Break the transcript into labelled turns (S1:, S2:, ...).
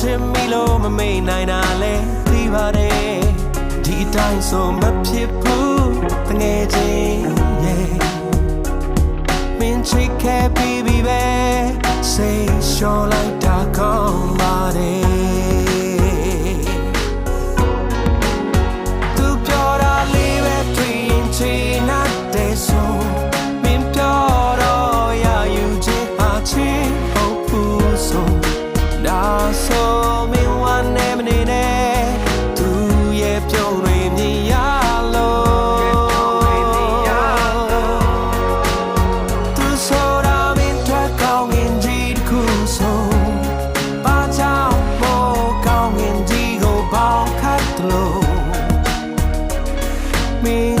S1: ချင်မိလို့မမိတ်နိုင်တာလဲသိပါတယ်ဒီအတိုင်းဆိုမဖြစ်ဘူးတငယ်ချင်း yeah မင်းချစ်ခဲ့ပြီးပြီပဲ say sure like that come body ဆို close. Me